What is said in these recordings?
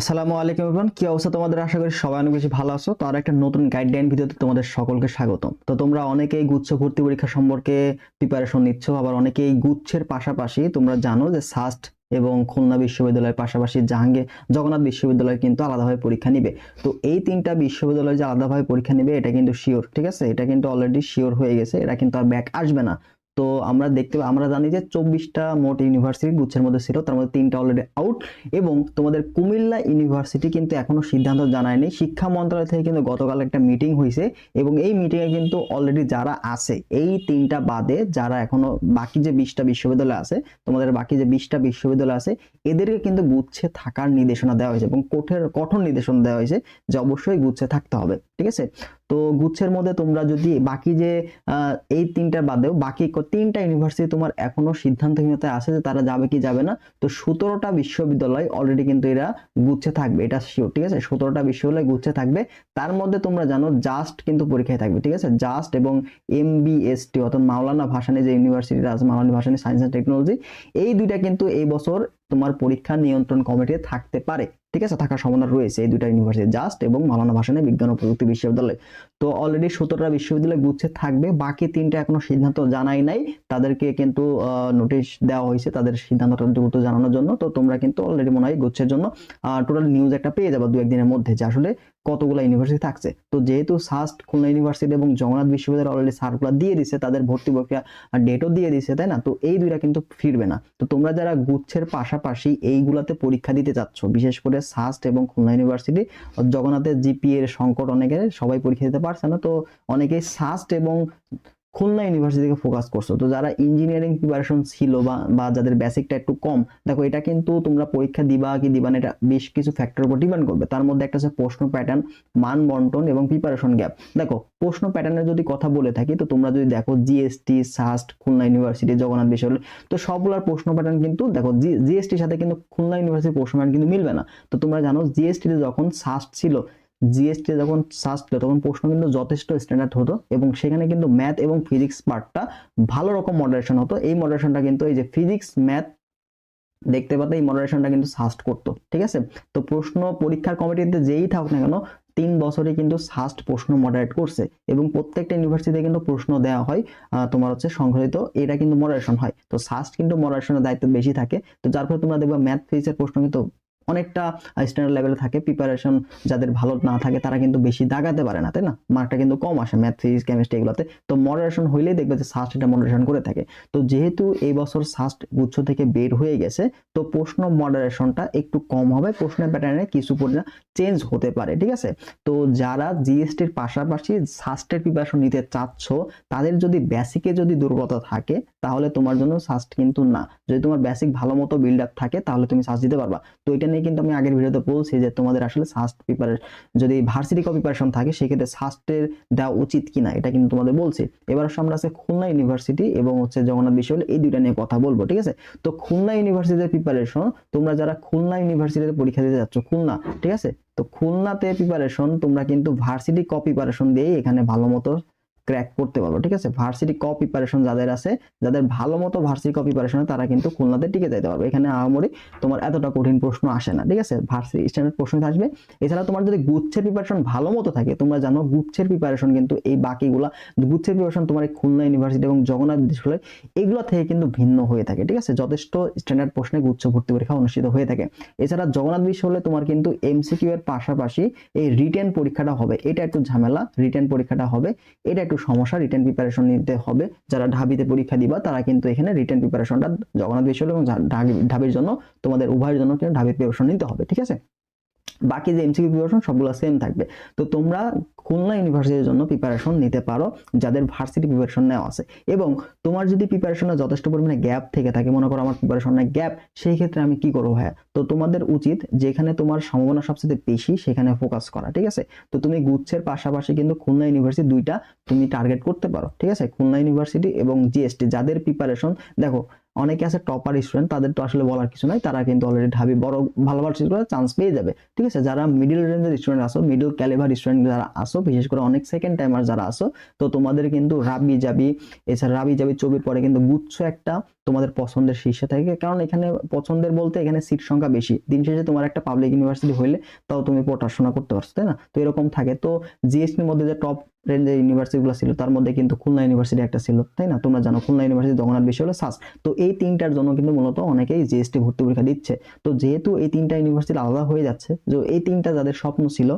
আসসালামু আলাইকুম এভরিওয়ান কি অবস্থা তোমাদের? আশা করি সবাই অনেক বেশি ভালো আছো। তো আর একটা নতুন গাইডলাইন ভিডিওতে তোমাদের সকলকে স্বাগতম। তো তোমরা অনেকেই গুচ্ছ ভর্তি পরীক্ষা সম্পর্কে প্রিপারেশন নিচ্ছ, আবার অনেকেই গুচ্ছের পাশাপাশি তোমরা জানো যে সাস্ট এবং খুলনা বিশ্ববিদ্যালয়ের পাশাপাশি জাহাঙ্গীর জগন্নাথ বিশ্ববিদ্যালয় কিন্তু আলাদাভাবে পরীক্ষা নিবে। তো এই তিনটা বিশ্ববিদ্যালয় যে আলাদাভাবে পরীক্ষা নিবে, এটা কিন্তু শিওর ঠিক আছে? এটা কিন্তু অলরেডি শিওর হয়ে গেছে এটা কিন্তু আর ব্যাক আসবে না। তো আমরা দেখতে আমরা জানি যে চব্বিশটা মোট ইউনিভার্সিটি, গুচ্ছের মধ্যে ছিল, তার মধ্যে তিনটা অলরেডি আউট এবং তোমাদের কুমিল্লা ইউনিভার্সিটি কিন্তু এখনও সিদ্ধান্ত জানায়নি। শিক্ষা মন্ত্রণালয় থেকে কিন্তু গতকাল একটা মিটিং হয়েছে এবং এই মিটিংয়ে কিন্তু অলরেডি যারা আছে, এই তিনটা বাদে যারা এখনও বাকি যে বিশটা বিশ্ববিদ্যালয় আছে, তোমাদের বাকি যে বিশটা বিশ্ববিদ্যালয় আছে, এদেরকে কিন্তু গুচ্ছে থাকার নির্দেশনা দেওয়া হয়েছে এবং কঠোর কঠোর নির্দেশনা দেওয়া হয়েছে যে অবশ্যই গুচ্ছে থাকতে হবে। ঠিক আছে? তো গুচ্ছের মধ্যে তোমরা যদি বাকি যে এই তিনটা বাদেও বাকি তিনটা ইউনিভার্সিটি তোমার এখনও সিদ্ধান্তহীনতায় আছে যে তারা যাবে কি যাবে না, তো সতেরোটা বিশ্ববিদ্যালয় অলরেডি কিন্তু এরা গুচ্ছে থাকবে, এটা শিওর ঠিক আছে? সতেরোটা বিশ্ববিদ্যালয় গুচ্ছে থাকবে, তার মধ্যে তোমরা জানো জাস্ট কিন্তু পরীক্ষায় থাকবে, ঠিক আছে? জাস্ট এবং এমবিএসটি অর্থাৎ মাওলানা ভাসানী যে ইউনিভার্সিটিটা আছে, Maulana Bhasani science and technology এই দুইটা কিন্তু এই বছর তোমার পরীক্ষা নিয়ন্ত্রণ কমিটিতে থাকতে পারে। ঠিক আছে? থাকার সম্ভাবনা রয়েছে। এই দুটা ইউনিভার্সিটি জাস্ট এবং মালানা ভাসানী বিজ্ঞান ও প্রযুক্তি বিশ্ববিদ্যালয়। তো অলরেডি সতেরোটা বিশ্ববিদ্যালয় গুচ্ছে থাকবে। বাকি তিনটা এখনও সিদ্ধান্ত জানাই নাই। তাদেরকে কিন্তু নোটিশ দেওয়া হয়েছে তাদের সিদ্ধান্তটা দ্রুত জানানোর জন্য। তো তোমরা কিন্তু অলরেডি মনে হয় গুচ্ছের জন্য টোটাল নিউজ একটা পেয়ে যাবে দু একদিনের মধ্যে যে আসলে কতগুলো ইউনিভার্সিটি থাকছে। তো যেহেতু সাস্ট খুলনা ইউনিভার্সিটি এবং জগন্নাথ বিশ্ববিদ্যালয় অলরেডি সার্কুলার দিয়ে দিছে, তাদের ভর্তি প্রক্রিয়া ডেটও দিয়ে দিছে, তাই না? তো এই দুইটা কিন্তু ফিরবে না। তো তোমরা যারা গুচ্ছের পাশাপাশি এইগুলাতে পরীক্ষা দিতে চাচ্ছ, বিশেষ করে সাস্ট এবং খুলনা ইউনিভার্সিটি জগন্নাথের জিপি এর সংকট অনেকের, সবাই পরীক্ষা দিতে পারছে না, তো অনেকেই সাস্ট এবং খুলনা ইউনিভার্সিটি থেকে ফোকাস করছ। তো যারা ইঞ্জিনিয়ারিং প্রিপারেশন ছিল বা যাদের বেসিকটা একটু কম, দেখো এটা কিন্তু তোমরা পরীক্ষা দিবা কি দিবা না, এটা বেশ কিছু ফ্যাক্টর উপর ডিপেন্ড করবে। তার মধ্যে একটা হচ্ছে প্রশ্ন প্যাটার্ন মান বন্টন এবং প্রিপারেশন গ্যাপ দেখো, প্রশ্ন প্যাটার্নের যদি কথা বলে থাকি, তো তোমরা যদি দেখো GST SUST Khulna university Jagannath বিশ্ববিদ্যালয় তো সবগুলোর প্রশ্ন প্যাটার্ন কিন্তু দেখো জিএসটির সাথে কিন্তু খুলনা ইউনিভার্সিটির প্রশ্ন প্যাটার্ন কিন্তু মিলবে না। তো তোমরা জানো জিএসটিতে যখন সাস্ট ছিল জিএসটি যখন ছিল তখন প্রশ্ন কিন্তু যথেষ্ট স্ট্যান্ডার্ড হতো এবং সেখানে কিন্তু ম্যাথ এবং ফিজিক্স পার্টটা ভালো রকম মডারেশন হতো। এই মডারেশনটা কিন্তু এই যে ফিজিক্স ম্যাথ দেখতে পাতে এই মডারেশনটা কিন্তু সাস্ট করতো, ঠিক আছে? তো প্রশ্ন পরীক্ষার কমিটিতে যেই থাকুক না কেন, তিন বছরে কিন্তু সাস্ট প্রশ্ন মডারেট করছে এবং প্রত্যেকটা ইউনিভার্সিটিতে কিন্তু প্রশ্ন দেওয়া হয় তোমার হচ্ছে সংশোধিত এটা কিন্তু মডারেশন হয়। তো সাস্ট কিন্তু মডারেশনের দায়িত্ব বেশি থাকে। তো যার ফলে তোমরা দেখবে ম্যাথ ফিজিক্সের প্রশ্ন কিন্তু অনেকটা স্ট্যান্ডার্ড লেভেলে থাকে। প্রিপারেশন যাদের ভালো না থাকে, তারা কিন্তু বেশি দাগাতে পারে না, তাই না? মার্কটা কিন্তু কম আসে ম্যাথ ফিজিক্স কেমিস্ট্রি এগুলোতে। তো মডারেশন হইলেই দেখবে যে সাস্ট এটা মডারেশন করে থাকে। তো যেহেতু এই বছর সাস্ট গুচ্ছ থেকে বের হয়ে গেছে, তো প্রশ্ন মডারেশনটা একটু কম হবে। প্রশ্নের প্যাটার্নে কিছু পরিমাণ চেঞ্জ হতে পারে, ঠিক আছে? তো যারা জিএসটির পাশাপাশি সাস্টের প্রিপারেশন নিতে চাচ্ছ, তাদের যদি বেসিকে যদি দুর্বলতা থাকে, তাহলে তোমার জন্য সাস্ট কিন্তু না। যদি তোমার বেসিক ভালো মতো বিল্ড আপ থাকে, তাহলে তুমি সাস্ট দিতে পারবা। তো এটা নিয়ে কিন্তু আমি আগের ভিডিওতে বলছি যে তোমাদের আসলে সাস্ট প্রিপারেশন যদি ভার্সিটি প্রিপারেশন থাকে, সেক্ষেত্রে সাস্টের দেওয়া উচিত কিনা, এটা কিন্তু তোমাদের বলছি। এবার সামনে আছে খুলনা ইউনিভার্সিটি এবং হচ্ছে জগন্নাথ বিশ্ববিদ্যালয়, এই দুইটা নিয়ে কথা বলব, ঠিক আছে? তো খুলনা ইউনিভার্সিটির প্রিপারেশন তোমরা যারা খুলনা ইউনিভার্সিটিতে পরীক্ষা দিতে যাচ্ছ, খুলনা, ঠিক আছে? তো খুলনাতে প্রিপারেশন তোমরা কিন্তু ভার্সিটি ক প্রিপারেশন দিয়েই এখানে ভালো মতো ক্র্যাক করতে পারব, ঠিক আছে? ভার্সিটি ক প্রিপারেশন যাদের আছে, যাদের ভালো মতো ভার্সিটি ক প্রিপারেশন তারা কিন্তু খুলনাতে টিকে যেতে পারবে। এখানে আহামরি তোমার এতটা কঠিন প্রশ্ন আসে না, ঠিক আছে? ভার্সিটি স্ট্যান্ডার্ড প্রশ্ন আসবে এছাড়া তোমার যদি গুচ্ছের প্রিপারেশন ভালো মতো থাকে, তোমরা জানো গুচ্ছের প্রিপারেশন কিন্তু এই বাকিগুলা, গুচ্ছের প্রিপারেশন তোমার খুলনা ইউনিভার্সিটি এবং জগন্নাথ বিশ্ববিদ্যালয়, এগুলো থেকে কিন্তু ভিন্ন হয়ে থাকে, ঠিক আছে? যথেষ্ট স্ট্যান্ডার্ড প্রশ্নে গুচ্ছ ভর্তি পরীক্ষা অনুষ্ঠিত হয়ে থাকে। এছাড়া জগন্নাথ বিশ্ববিদ্যালয় তোমার কিন্তু এমসিকিউ এর পাশাপাশি এই রিটেন পরীক্ষাটা হবে। এটা একটু ঝামেলা রিটেন পরীক্ষাটা হবে। এটা একটু সমস্যা রিটার্ন প্রিপারেশন নিতে হবে। যারা ঢাবিতে পরীক্ষা দিবা, তারা কিন্তু এখানে রিটার্ন প্রিপারেশনটা জগন্নাথ বিশ্ববিদ্যালয় এবং ঢাবি- ঢাবির জন্য তোমাদের উভয়ের জন্য কিন্তু ঢাবির প্রিপারেশন নিতে হবে, ঠিক আছে? বাকি যে এমসিকিউ প্রিপারেশন সবগুলো সেম থাকবে। তো তোমরা খুলনা ইউনিভার্সিটির জন্য প্রিপারেশন নিতে পারো, যাদের ভার্সিটি প্রিপারেশন নেওয়া আছে। এবং তোমার যদি প্রিপারেশনে যথেষ্ট পরিমাণে গ্যাপ থেকে থাকে, মনে করো আমার প্রিপারেশনে গ্যাপ সেই ক্ষেত্রে আমি কি করব ভাইয়া? তো তোমাদের উচিত যেখানে তোমার সম্ভাবনা সবচেয়ে বেশি, সেখানে ফোকাস করা, ঠিক আছে? তো তুমি গুচ্ছের পাশাপাশি কিন্তু খুলনা ইউনিভার্সিটি দুইটা তুমি টার্গেট করতে পারো, ঠিক আছে? খুলনা ইউনিভার্সিটি এবং জিএসটি যাদের প্রিপারেশন দেখো অনেকে আছে টপার স্টুডেন্ট তাদের তো আসলে বলার কিছু নাই, তারা কিন্তু অলরেডি ঢাবি বড় ভালো ভালো চান্স পেয়ে যাবে। ঠিক আছে? যারা মিডিল রেঞ্জের স্টুডেন্ট আসো মিডল ক্যালিভার স্টুডেন্ট যারা আসো বিশেষ করে অনেক সেকেন্ড টাইমার যারা আসো তো তোমাদের কিন্তু রাবি যাবি এছাড়া রাবি যাবি চবির পরে কিন্তু গুচ্ছ একটা তোমাদের পছন্দের শীর্ষে থাকে। কারণ এখানে পছন্দের বলতে এখানে সিট সংখ্যা বেশি। দিন শেষে তোমার একটা পাবলিক ইউনিভার্সিটি হইলে তাও তুমি পড়াশোনা করতে পারছ, তাই না? তো এরকম থাকে। তো জিএসপির মধ্যে যে টপ রেঞ্জের ইউনিভার্সিটিগুলো ছিল, তার মধ্যে কিন্তু খুলনা ইউনিভার্সিটি একটা ছিল, তাই না? তোমরা জানো খুলনা ইউনিভার্সিটি জগন্নাথ বিশ্ব হলো সাস তো এই তিনটার জন্য কিন্তু মূলত অনেকেই জিএসটি ভর্তি পরীক্ষা দিচ্ছে। তো যেহেতু এই তিনটা ইউনিভার্সিটি আলাদা হয়ে যাচ্ছে যে এই তিনটা যাদের স্বপ্ন ছিল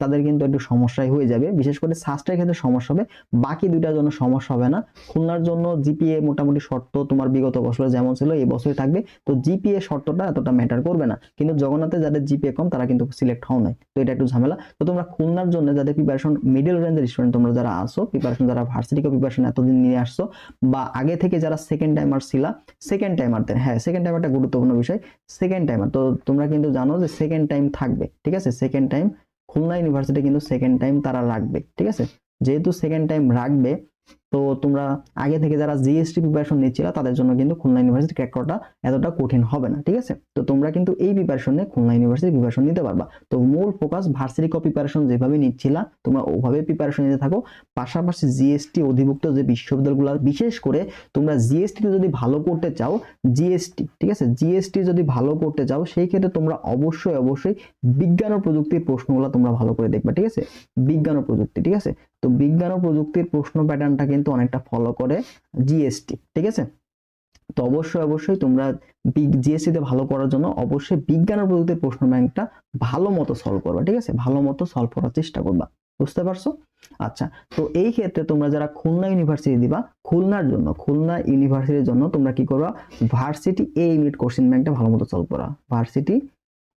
তাদের কিন্তু একটু সমস্যাই হয়ে যাবে। বিশেষ করে সাস্টের ক্ষেত্রে সমস্যা হবে। বাকি দুইটার জন্য সমস্যা হবে না। খুলনার জন্য জিপিএ মোটামুটি শর্ত তোমার বিগত বছরে যেমন ছিল, এই বছরই থাকবে। তো জিপিএ শর্তটা এতটা ম্যাটার করবে না। কিন্তু জগন্নাথে যাদের জিপিএ কম, তারা কিন্তু সিলেক্ট হও নাই। তো এটা একটু ঝামেলা। তো তোমরা খুলনার জন্য যাদের প্রিপারেশন মিডল রেঞ্জের স্টুডেন্ট তোমরা যারা আসো প্রিপারেশন যারা ভার্সিটি প্রিপারেশন এতদিন নিয়ে আসছো, বা আগে থেকে যারা সেকেন্ড টাইমার ছিলা সেকেন্ড টাইমারদের হ্যাঁ সেকেন্ড টাইম একটা গুরুত্বপূর্ণ বিষয়। সেকেন্ড টাইমার তো তোমরা কিন্তু জানো যে সেকেন্ড টাইম থাকবে, ঠিক আছে? সেকেন্ড টাইম খুলনা ইউনিভার্সিটি কিন্তু সেকেন্ড টাইম তারা রাখবে ঠিক আছে? যেহেতু সেকেন্ড টাইম রাখবে তো তোমরা আগে থেকে যারা জিএসটি প্রিপারেশন নিচ্ছিল, তাদের জন্য কিন্তু খুলনা ইউনিভার্সিটি ক্র্যাক করাটা এতটা কঠিন হবে না, ঠিক আছে? তো তোমরা কিন্তু এই প্রিপারেশনে খুলনা ইউনিভার্সিটি প্রিপারেশন নিতে পারবা। তো মূল ফোকাস ভার্সিটি ক প্রিপারেশন যেভাবে নিচ্ছিলা, তোমরা ওভাবে প্রিপারেশন নিতে থাকো। পাশাপাশি জিএসটি অধিভুক্ত যে বিশ্ববিদ্যালয়গুলো, বিশেষ করে তোমরা জিএসটি যদি ভালো করতে চাও জিএসটি ঠিক আছে? জিএসটি যদি ভালো করতে চাও, সেই ক্ষেত্রে তোমরা অবশ্যই অবশ্যই বিজ্ঞান ও প্রযুক্তির প্রশ্নগুলো তোমরা ভালো করে দেখবে, ঠিক আছে? বিজ্ঞান ও প্রযুক্তি, ঠিক আছে? তো বিজ্ঞান ও প্রযুক্তির প্রশ্ন প্যাটার্নটা কিন্তু অনেকটা ফলো করে জিএসটি ঠিক আছে? তো অবশ্যই অবশ্যই তোমরা জিএসসি তে ভালো করার জন্য অবশ্যই বিজ্ঞান ও প্রযুক্তির প্রশ্ন ব্যাংকটা ভালো মতো সলভ করবা, ঠিক আছে? ভালো মতো সলভ করার চেষ্টা করবা, বুঝতে পারছ? আচ্ছা তো এই ক্ষেত্রে তোমরা যারা খুলনা ইউনিভার্সিটি দিবা, খুলনার জন্য, খুলনা ইউনিভার্সিটির জন্য তোমরা কি করবা? ভার্সিটি এ ইউনিট কোশ্চেন ব্যাংকটা ভালো মতো সলভ করা ভার্সিটি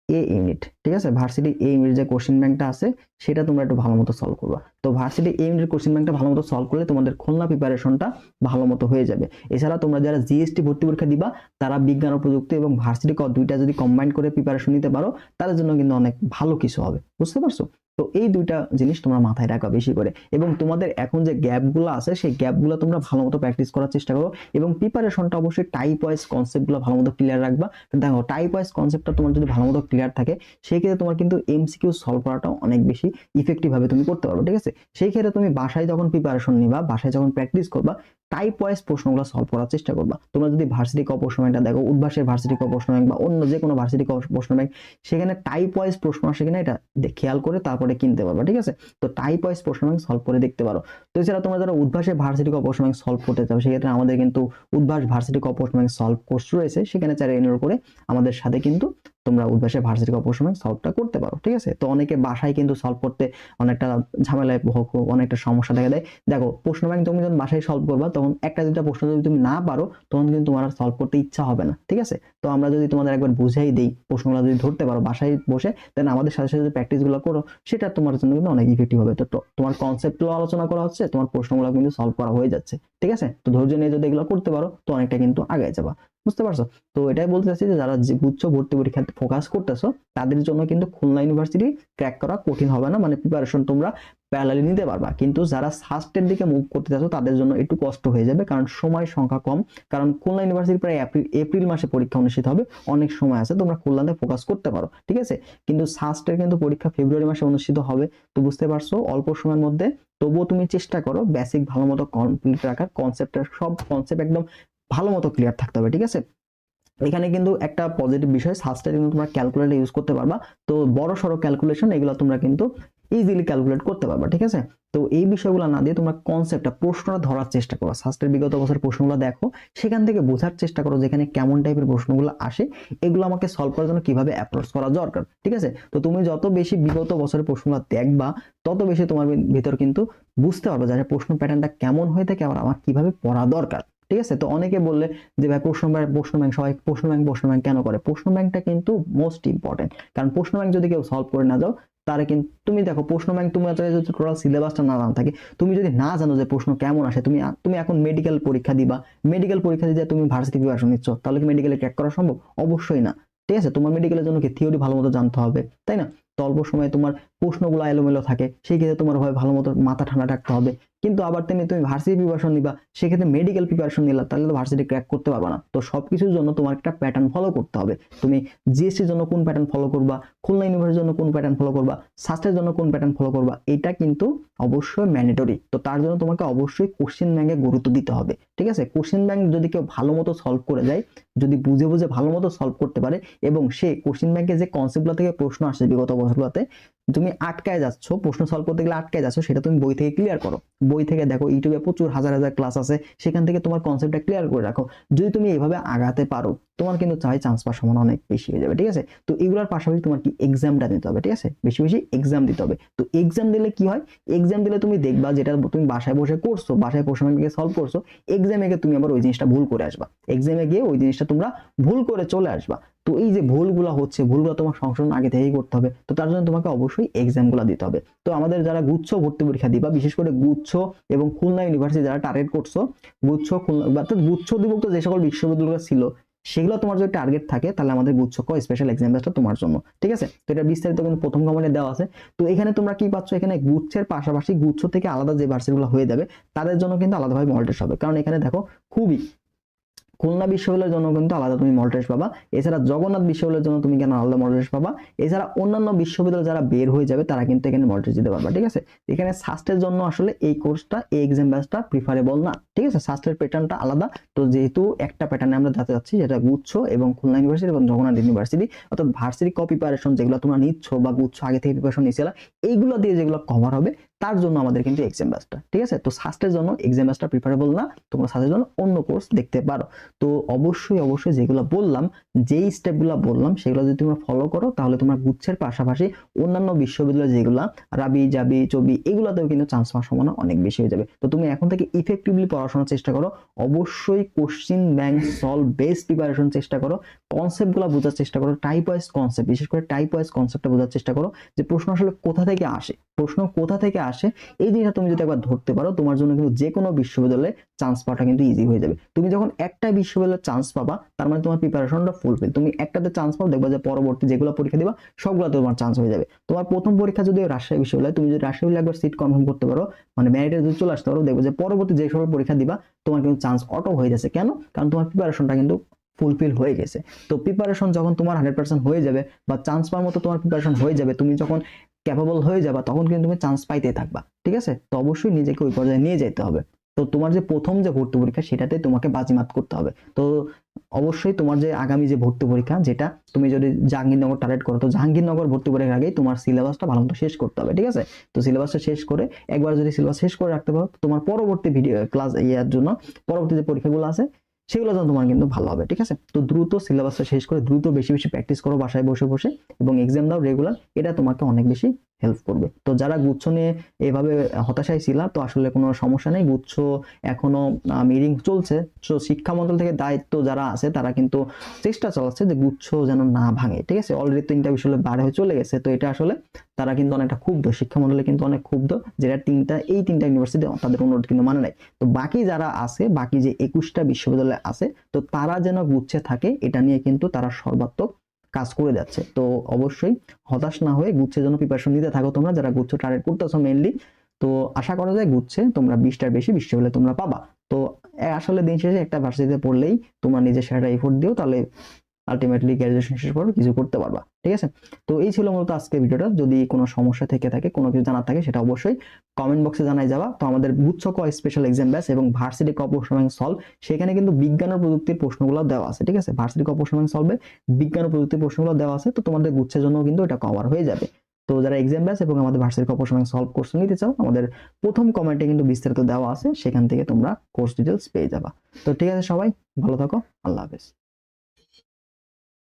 এ ইউনিট ঠিক আছে? ভার্সিটি এ ইউনিট যে কোশ্চেন ব্যাংকটা আছে সেটা তোমরা একটু ভালো মতো সলভ করবা। তো ভার্সিটি এ ইউনিট কোশ্চেন ব্যাংকটা ভালো মতো সলভ করলে তোমাদের খুলনা প্রিপারেশনটা ভালো মতো হয়ে যাবে। এছাড়া তোমরা যারা জিএসটি ভর্তি পরীক্ষা দিবা, তারা বিজ্ঞান ও প্রযুক্তি এবং ভার্সিটি ক দুইটা যদি কম্বাইন করে প্রিপারেশন নিতে পারো, তাদের জন্য কিন্তু অনেক ভালো কিছু হবে। বুঝতে পারছ? তো এই দুইটা জিনিস তোমরা মাথায় রাখা বেশি করে। এবং তোমাদের এখন যে গ্যাপগুলো আছে, সেই গ্যাপগুলো তোমরা ভালো মতো প্র্যাকটিস করার চেষ্টা করো এবং প্রিপারেশনটা অবশ্যই টাইপ ওয়াইজ কনসেপ্টগুলো ভালো মতো ক্লিয়ার রাখবা। দেখো টাইপ ওয়াইজ কনসেপ্টটা তোমার যদি ভালো মতো ক্লিয়ার থাকে সেই ক্ষেত্রে তোমার কিন্তু এমসিকিউ সলভ করাটা অনেক বেশি ইফেক্টিভ ভাবে তুমি করতে পারবে, ঠিক আছে? সেই ক্ষেত্রে তুমি বাসায় যখন প্রিপারেশন নিবা, বাসায় যখন প্র্যাকটিস করবা টাইপ ওয়াইজ প্রশ্নগুলো সলভ করার চেষ্টা করবা। তোমরা যদি ভার্সিটি ক প্রশ্ন ব্যাংকটা দেখো, উদ্ভাসের ভার্সিটি ক প্রশ্ন ব্যাংক বা অন্য যে কোনো ভার্সিটি ক প্রশ্ন ব্যাংক, সেখানে টাইপ ওয়াইজ প্রশ্ন আসে কিনা এটা খেয়াল করে তারপরে কিনতে পারবা, ঠিক আছে? তো টাইপ ওয়াইজ প্রশ্ন ব্যাংক সলভ করে দেখতে পারো। তো এছাড়া তোমরা যারা উদ্ভাসের ভার্সিটি ক প্রশ্ন ব্যাংক সলভ করতে চাও, সেক্ষেত্রে আমাদের কিন্তু উদ্ভাস ভার্সিটি ক প্রশ্ন ব্যাংক সলভ কোর্স রয়েছে। সেখানে চাইলে এনরোল করে আমাদের সাথে কিন্তু তোমরা উদ্ভাসের ভার্সিটি ব্যাংক সলভটা করতে পারো, ঠিক আছে? তো অনেকে বাসায় কিন্তু সলভ করতে অনেকটা ঝামেলায় হোক অনেকটা সমস্যা দেখা দেয়। দেখো, প্রশ্ন ব্যাংক তুমি যখন বাসায় সলভ করবা তখন একটা দুটা প্রশ্ন যদি তুমি না পারো, তখন কিন্তু তোমার সলভ করতে ইচ্ছা হবে না, ঠিক আছে? তো আমরা যদি তোমাদের একবার বুঝাই দিই, প্রশ্নগুলো যদি ধরতে পারো বাসায় বসে দেন আমাদের সাথে সাথে প্র্যাকটিসগুলো করো, সেটা তোমার জন্য কিন্তু অনেক ইফেক্টিভ হবে। তো তোমার কনসেপ্টগুলো আলোচনা করা হচ্ছে, তোমার প্রশ্নগুলো কিন্তু সলভ করা হয়ে যাচ্ছে, ঠিক আছে? তো ধৈর্য নিয়ে যদি এগুলো করতে পারো, তো অনেকটা কিন্তু আগে যাবা। বুঝতে পারছ? তো এটাই বলতে চাচ্ছি যে যারা গুচ্ছ ভর্তি পরীক্ষাতে ফোকাস করতেছো, তাদের জন্য কিন্তু খুলনা ইউনিভার্সিটি ক্র্যাক করা কঠিন হবে না। মানে প্রিপারেশন তোমরা প্যারালালি নিতে পারবা। কিন্তু যারা সাস্টের দিকে মুভ করতে চাচ্ছ, তাদের জন্য একটু কষ্ট হয়ে যাবে, কারণ সময় সংখ্যা কম। কারণ খুলনা ইউনিভার্সিটি প্রায় এপ্রিল এপ্রিল মাসে পরীক্ষা অনুষ্ঠিত হবে। অনেক সময় আছে, তোমরা খুলনাতে ফোকাস করতে পারো। ঠিক আছে? কিন্তু সাস্টের কিন্তু পরীক্ষা ফেব্রুয়ারি মাসে অনুষ্ঠিত হবে। তো বুঝতে পারছ, অল্প সময়ের মধ্যে তবুও তুমি চেষ্টা করো। বেসিক ভালো মতো কমপ্লিট রাখার। কনসেপ্টের সব কনসেপ্ট একদম ভালো মতো ক্লিয়ার থাকতে হবে, ঠিক আছে? এখানে কিন্তু একটা পজিটিভ বিষয় সাস্টে কিন্তু তোমরা ক্যালকুলেটর ইউজ করতে পারবা। তো বড় সড়ো ক্যালকুলেশন এগুলো তোমরা কিন্তু ইজিলি ক্যালকুলেট করতে পারবা, ঠিক আছে? তো এই বিষয়গুলো না দিয়ে তোমরা কনসেপ্টটা প্রশ্নটা ধরার চেষ্টা করো। সাস্টের বিগত বছর প্রশ্নগুলো দেখো, সেখান থেকে বোঝার চেষ্টা করো যেখানে কেমন টাইপের প্রশ্নগুলো আসে। এগুলো আমাকে সলভ করার জন্য কীভাবে অ্যাপ্রোচ করা দরকার, ঠিক আছে? তো তুমি যত বেশি বিগত বছরের প্রশ্নগুলো দেখবা, তত বেশি তোমার ভিতর কিন্তু বুঝতে পারবে যে প্রশ্ন প্যাটার্নটা কেমন হয়ে থাকে আর আমার কীভাবে পড়া দরকার। ঠিক আছে? তো অনেকে বললে যে, ভাই প্রশ্ন ব্যাংক প্রশ্ন ব্যাংক সবাই প্রশ্ন ব্যাংক প্রশ্ন ব্যাংক কেন করে? প্রশ্ন ব্যাংকটা কিন্তু মোস্ট ইম্পর্টেন্ট কারণ প্রশ্ন ব্যাংক যদি কেউ সলভ করে না যাও, তারে কিন্তু তুমি দেখো প্রশ্ন ব্যাংক তুমি যদি টোটাল সিলেবাসটা না জানা থাকে। তুমি যদি না জানো যে, প্রশ্ন কেমন আসে, তুমি তুমি এখন মেডিকেল পরীক্ষা দিবা। মেডিকেল পরীক্ষা দিয়ে তুমি ভার্সিটি প্রিপারেশন নিচ্ছ, তাহলে কি মেডিকেলে ক্র্যাক করা সম্ভব? অবশ্যই না। ঠিক আছে? তোমার মেডিকেলের জন্য কি থিওরি ভালো মতো জানতে হবে, তাই না? তো অল্প সময়ে তোমার প্রশ্নগুলো এলোমেলো থাকে, সেই ক্ষেত্রে তোমার হয় ভালো মতো মাথা ঠান্ডা রাখতে হবে। কিন্তু আবার তুমি তুমি ভার্সিটি প্রিপারেশন নিবা, সেক্ষেত্রে মেডিকেল প্রিপারেশন নিলা, তাহলে তো ভার্সিটি ক্র্যাক করতে পারবে না। তো সবকিছুর জন্য তোমার একটা প্যাটার্ন ফলো করতে হবে। তুমি জিএসসির জন্য কোন প্যাটার্ন ফলো করবা, খুলনা ইউনিভার্সিটির জন্য কোন প্যাটার্ন ফলো করবা স্বাস্থ্যের জন্য কোন প্যাটার্ন ফলো করবা, এটা কিন্তু অবশ্যই ম্যান্ডেটরি তো তার জন্য তোমাকে অবশ্যই কোশ্চেন ব্যাংকে গুরুত্ব দিতে হবে, ঠিক আছে? কোশ্চেন ব্যাংক যদি কেউ ভালো মতো সলভ করে যায়, যদি বুঝে বুঝে ভালো মতো সলভ করতে পারে, এবং সে কোশ্চেন ব্যাংকে যে কনসেপ্টগুলো থেকে প্রশ্ন আসছে বিগত বছরগুলোতে, তুমি আটকায় যাচ্ছ, প্রশ্ন সলভ করতে গেলে আটকায় যাচ্ছ, সেটা তুমি বই থেকে ক্লিয়ার করো। বই থেকে দেখো, ইউটিউবে প্রচুর হাজার হাজার ক্লাস আছে, সেখান থেকে তোমার কনসেপ্টটা ক্লিয়ার করে রাখো। যদি তুমি এভাবে আগাতে পারো তোমার কিন্তু চাই চান্স পাওয়ার সম্ভাবনা অনেক বেশি হয়ে যাবে, ঠিক আছে? তো এগুলোর পাশাপাশি তোমার কি এক্সামটা দিতে হবে, ঠিক আছে? বেশি বেশি এক্সাম দিতে হবে। তো এক্সাম দিলে কি হয়? এক্সাম দিলে তুমি দেখবা যেটা তুমি বাসায় বসে করছ, বাসায় প্রশ্ন ব্যাংকে সলভ করছ এক্সামে গিয়ে তুমি আবার ওই জিনিসটা ভুল করে আসবা। এক্সামে গিয়ে ওই জিনিসটা তোমরা ভুল করে চলে আসবা। তো এই যে ভুলগুলো হচ্ছে, ভুলগুলো তোমার সংশোধন আগে থেকেই করতে হবে। তো তার জন্য তোমাকে অবশ্যই এক্সামগুলো দিতে হবে। তো আমাদের যারা গুচ্ছ ভর্তি পরীক্ষা দিবা, বিশেষ করে গুচ্ছ এবং খুলনা ইউনিভার্সিটি যারা টার্গেট করছ, গুচ্ছ, খুলনা, অর্থাৎ গুচ্ছ বিভক্ত যে সকল বিশ্ববিদ্যালয় ছিল সেগুলো তোমার যদি টার্গেট থাকে, তাহলে আমাদের গুচ্ছক স্পেশাল এক্সাম ব্যাচটা তোমার জন্য, ঠিক আছে? তো এটা বিস্তারিত কিন্তু প্রথম কমেন্টে দেওয়া আছে। তো এখানে তোমরা কি পাচ্ছ? এখানে গুচ্ছের পাশাপাশি গুচ্ছ থেকে আলাদা যে ভার্সিগুলো হয়ে যাবে, তাদের জন্য কিন্তু আলাদাভাবে মল্টেস হবে। কারণ এখানে দেখো খুবই খুলনা বিশ্ববিদ্যালয়ের জন্য কিন্তু আলাদা তুমি মল টেস্ট পাবা। এছাড়া জগন্নাথ বিশ্ববিদ্যালয়ের জন্য তুমি কেন আলাদা মল টেস্ট পাবা? এছাড়া অন্যান্য বিশ্ববিদ্যালয় যারা বের হয়ে যাবে, তারা কিন্তু এখানে মল টেস্ট দিতে পারবা, ঠিক আছে? এখানে সাস্টের জন্য আসলে এই কোর্সটা এই এক্সাম ব্যাচটা প্রিফারেবল না, ঠিক আছে? সাস্টের প্যাটার্নটা আলাদা। তো যেহেতু একটা প্যাটার্নে আমরা যেতে যাচ্ছি যেটা গুচ্ছ এবং খুলনা ইউনিভার্সিটি এবং জগন্নাথ ইউনিভার্সিটি অর্থাৎ ভার্সিটি ক প্রিপারেশন যেগুলো তোমরা নিচ্ছ বা গুচ্ছ আগে থেকে প্রিপারেশন নিয়েছিল এইগুলো দিয়ে যেগুলো কভার হবে তার জন্য আমাদের কিন্তু এক্সাম ব্যাচটা ঠিক আছে? তো সাস্টের জন্য এক্সাম ব্যাচটা প্রিফারেবল না, তোমরা সাস্টের জন্য অন্য কোর্স দেখতে পারো। তো অবশ্যই অবশ্যই যেগুলো বললাম, যেই স্টেপগুলো বললাম, সেগুলো যদি তোমরা ফলো করো, তাহলে তোমার গুচ্ছের পাশাপাশি অন্যান্য বিশ্ববিদ্যালয় যেগুলো, রাবি, জাবি, চবি, এগুলোতেও কিন্তু চান্স পাওয়ার সম্ভাবনা অনেক বেশি হয়ে যাবে। তো তুমি এখন থেকে ইফেক্টিভলি পড়াশোনার চেষ্টা করো, অবশ্যই question bank solve base preparation চেষ্টা করো কনসেপ্টগুলো বোঝার চেষ্টা করো টাইপ ওয়াইজ কনসেপ্ট বিশেষ করে টাইপ ওয়াইজ কনসেপ্টটা বোঝার চেষ্টা করো, যে প্রশ্ন আসলে কোথা থেকে আসে। প্রশ্ন কোথা থেকে আসে, এই জিনিসটা তুমি যদি একবার ধরতে পারো, তোমার জন্য কিন্তু যে কোনো বিশ্ববিদ্যালয়ে চান্স পাওয়াটা কিন্তু ইজি হয়ে যাবে। তুমি যখন একটা বিশ্ববিদ্যালয়ে চান্স পাবা, তার মানে তোমার প্রিপারেশনটা ফুলফিল তুমি একটাতে চান্স পাও, দেখবা যে পরবর্তী যেগুলো পরীক্ষা দিবা, সবগুলো তোমার চান্স হয়ে যাবে। তোমার প্রথম পরীক্ষা যদি রাজশাহী বিশ্ববিদ্যালয়, তুমি যদি রাজশাহী একবার সিট কনফার্ম করতে পারো মানে মেরিটে যদি চলে আসতে পারো, দেখবে যে পরবর্তী যে সকল পরীক্ষা দিবা, তোমার কিন্তু চান্স অটো হয়ে যাচ্ছে। কেন? কারণ তোমার প্রিপারেশনটা কিন্তু ফুলফিল হয়ে গেছে। তো প্রিপারেশন যখন তোমার হান্ড্রেড পার্সেন্ট হয়ে যাবে বা চান্স পাওয়ার মতো তোমার প্রিপারেশন হয়ে যাবে, তুমি যখন ক্যাপাবল হয়ে যাবা, তখন কিন্তু তুমি চান্স পাইতেই থাকবা, ঠিক আছে? তো অবশ্যই নিজেকে ওই পর্যায়ে নিয়ে যেতে হবে। তো তোমার যে প্রথম যে ভর্তি পরীক্ষা, সেটাতে তোমাকে বাজিমাত করতে হবে। তো অবশ্যই তোমার যে আগামী যে ভর্তি পরীক্ষা, যেটা তুমি যদি জাহাঙ্গীরনগর টার্গেট করো, তো জাহাঙ্গীরনগর ভর্তি পরীক্ষার আগেই তোমার সিলেবাসটা ভালো মতো শেষ করতে হবে, ঠিক আছে? তো সিলেবাসটা শেষ করে, একবার যদি সিলেবাস শেষ করে রাখতে পারো, তোমার পরবর্তী ভিডিও ক্লাস ইয়ার জন্য, পরবর্তী যে পরীক্ষাগুলো আছে সেগুলো যেন তোমার কিন্তু ভালো হবে, ঠিক আছে? তো দ্রুত সিলেবাসটা শেষ করে দ্রুত বেশি বেশি প্র্যাকটিস করো বাসায় বসে বসে এবং এক্সাম দাও রেগুলার এটা তোমাকে অনেক বেশি হেল্প করবে। তো যারা গুচ্ছ নিয়ে এভাবে হতাশায় ছিল, তো আসলে কোনো সমস্যা নেই। গুচ্ছ এখনও মিটিং চলছে। তো শিক্ষা মন্ত্রণ থেকে দায়িত্ব যারা আছে, তারা কিন্তু চেষ্টা চালাচ্ছে যে গুচ্ছ যেন না ভাঙে, ঠিক আছে? অলরেডি তিনটা বিষয় বার হয়ে চলে গেছে, তো এটা আসলে তারা কিন্তু অনেকটা ক্ষুব্ধ। শিক্ষা মন্ডলে কিন্তু অনেক ক্ষুব্ধ যেটা তিনটা, এই তিনটা ইউনিভার্সিটি তাদের অনুরোধ কিন্তু মানে নাই। তো বাকি যারা আছে, বাকি যে একুশটা বিশ্ববিদ্যালয় আছে, তো তারা যেন গুচ্ছে থাকে, এটা নিয়ে কিন্তু তারা সর্বাত্মক কাজ করে যাচ্ছে। তো অবশ্যই হতাশ না হয়ে গুচ্ছের জন্য প্রিপারেশন নিতে থাকো তোমরা, যারা গুচ্ছ টার্গেট করতেছো মেনলি তো আশা করা যায় গুচ্ছে, তোমরা বিশটার বেশি বৃষ্টি হলে তোমরা পাবা। তো আসলে দিন শেষে একটা ভার্সিটিতে পড়লেই তোমার নিজের সেরাটা এফোর্ট দিও, তাহলে আলটিমেটলি গ্র্যাজুয়েশন শেষ করো কিছু করতে পারবা, ঠিক আছে? তো এই ছিল মূলত আজকের ভিডিওটা। যদি কোনো সমস্যা থেকে থাকে, কোনো কিছু জানার থাকে, সেটা অবশ্যই কমেন্ট বক্সে জানাই যাবা। তো আমাদের ক স্পেশাল এক্সাম ব্যাচ এবং ভার্সিটি ক প্রশ্ন সলভ সেখানে কিন্তু বিজ্ঞান ও প্রযুক্তির প্রশ্নগুলো দেওয়া আছে, ঠিক আছে? ভার্সিটি ক প্রশ্ন সলভে বিজ্ঞান ও প্রযুক্তির প্রশ্নগুলো দেওয়া আছে, তো তোমাদের গুচ্ছের জন্য কিন্তু এটা কভার হয়ে যাবে। তো যারা এক্সাম ব্যাচ এবং আমাদের ভার্সিটি ক প্রশ্ন সলভ কোর্স নিতে চাও, আমাদের প্রথম কমেন্টে কিন্তু বিস্তারিত দেওয়া আছে, সেখান থেকে তোমরা কোর্স ডিটেলস পেয়ে যাবা। তো ঠিক আছে সবাই, ভালো থাকো, আল্লাহ হাফেজ।